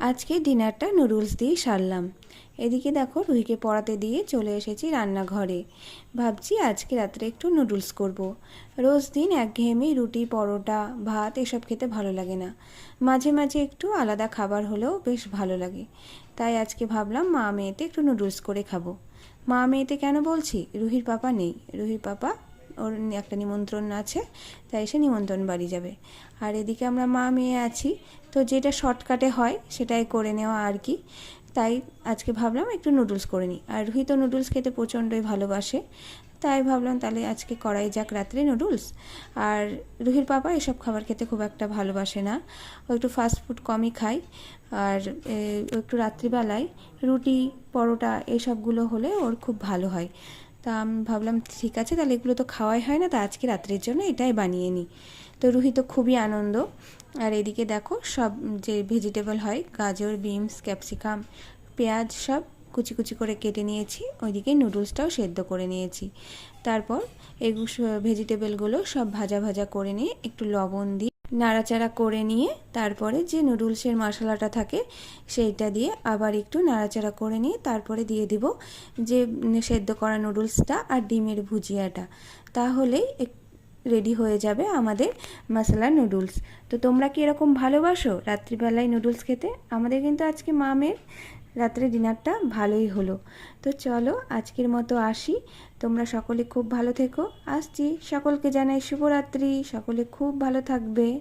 আজকে ডিনারটা নুডলস দিয়ে সারলাম। এদিকে দেখো রুহিকে পড়াতে দিয়ে চলে এসেছি রান্নাঘরে। ভাবছি আজকে রাত্রে একটু নুডলস করব। রোজ দিন একঘেয়েমি রুটি, পরোটা, ভাত এসব খেতে ভালো লাগে না। মাঝে মাঝে একটু আলাদা খাবার হলেও বেশ ভালো লাগে। তাই আজকে ভাবলাম মা মেয়েতে একটু নুডলস করে খাব। মা মেয়েতে কেন বলছি? রুহির পাপা নেই। রুহির পাপা ওর একটা নিমন্ত্রণ আছে, তাই সে নিমন্ত্রণ বাড়ি যাবে। আর এদিকে আমরা মা মেয়ে আছি, তো যেটা শর্টকাটে হয় সেটাই করে নেওয়া আর কি। তাই আজকে ভাবলাম একটু নুডলস করে নিই। আর রুহি তো নুডলস খেতে প্রচণ্ডই ভালোবাসে, তাই ভাবলাম তাহলে আজকে করাই যাক রাত্রে নুডলস আর রুহির পাপা এসব খাবার খেতে খুব একটা ভালোবাসে না, ও একটু ফাস্ট ফুড কমই খায়। আর একটু রাত্রিবেলায় রুটি, পরোটা এসবগুলো হলে ওর খুব ভালো হয়। তা আমি ভাবলাম, ঠিক আছে, তাহলে এগুলো তো খাওয়াই হয় না, তা আজকে রাত্রের জন্য এটাই বানিয়ে নিই। তো রুহি তো খুবই আনন্দ। আর এদিকে দেখো, সব যে ভেজিটেবল হয়, গাজর বিনস ক্যাপসিকাম পেঁয়াজ সব কুচি কুচি করে কেটে নিয়েছি, ওইদিকে নুডলসটাও সেদ্ধ করে নিয়েছি। তারপর এই ভেজিটেবলগুলো সব ভাজা ভাজা করে নিয়ে একটু লবণ দিয়ে নাড়াচাড়া করে নিয়ে তারপরে যে নুডলসের মশলাটা থাকে সেইটা দিয়ে আবার একটু নাড়াচাড়া করে নিয়ে তারপরে দিয়ে দিব যে সেদ্ধ করা নুডলসটা আর ডিমের ভুজিয়াটা। তাহলেই রেডি হয়ে যাবে আমাদের মশলা নুডলস। তো তোমরা কি এরকম ভালোবাসো রাত্রিবেলায় নুডলস খেতে? আমাদের কিন্তু আজকে মামের রাত্রে ডিনারটা ভালোই হলো। তো চলো, আজকের মতো আসি। তোমরা সকলে খুব ভালো থেকো। আসছি। সকলকে জানাই শুভরাত্রি। সকলে খুব ভালো থাকবে।